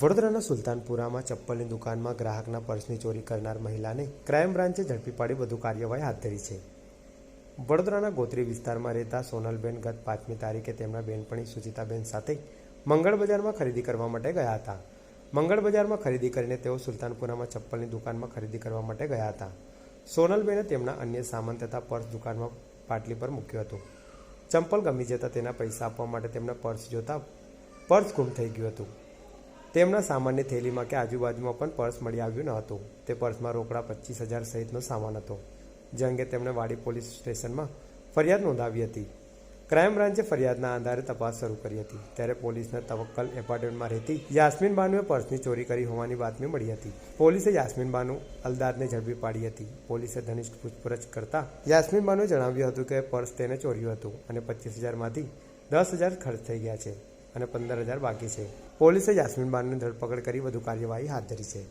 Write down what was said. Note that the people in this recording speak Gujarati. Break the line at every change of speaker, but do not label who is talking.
વડોદરાના સુલતાનપુરામાં ચપ્પલની દુકાનમાં ગ્રાહકના પર્સની ચોરી કરનાર મહિલાને ક્રાઇમ બ્રાન્ચે ઝડપી પાડી વધુ કાર્યવાહી હાથ ધરી છે. વડોદરાના ગોત્રી વિસ્તારમાં રહેતા સોનલબેન ગત પાંચમી તારીખે તેમના બેનપણી સુચિતાબેન સાથે મંગળ બજારમાં ખરીદી કરવા માટે ગયા હતા. મંગળ બજારમાં ખરીદી કરીને તેઓ સુલતાનપુરામાં ચપ્પલની દુકાનમાં ખરીદી કરવા માટે ગયા હતા. સોનલબેને તેમના અન્ય સામાન તથા પર્સ દુકાનમાં પાટલી પર મૂક્યું હતું. ચંપલ ગમી જતાં તેના પૈસા આપવા માટે તેમના પર્સ જોતા પર્સ ગુમ થઈ ગયું હતું. તેમના સામાનની થેલીમાં કે આજુબાજુમાં પણ પર્સ મળી આવ્યું ન હતું. તે પર્સમાં રોકડા પચીસ હજાર સહિતનો સામાન હતો, જે અંગે તેમણે વાડી પોલીસ સ્ટેશનમાં ફરિયાદ નોંધાવી હતી. ક્રાઇમ બ્રાન્ચે ફરિયાદના આધારે તપાસ શરૂ કરી હતી. ત્યારે પોલીસના તવક્કલ એપાર્ટમેન્ટમાં રહેતી યાસ્મીન બાનુએ પર્સની ચોરી કરી હોવાની બાતમી મળી હતી. પોલીસે યાસ્મીન બાનુ અલદાદને ઝડપી પાડી હતી. પોલીસે ઘનિષ્ઠ પૂછપરછ કરતા યાસ્મીન બાનુએ જણાવ્યું હતું કે પર્સ તેને ચોર્યું હતું અને પચીસ હજારમાંથી દસ હજાર ખર્ચ થઈ ગયા છે અને પંદર હજાર બાકી છે. પોલીસે યાસ્મીન ધરપકડ કરી વધુ કાર્યવાહી હાથ ધરી છે.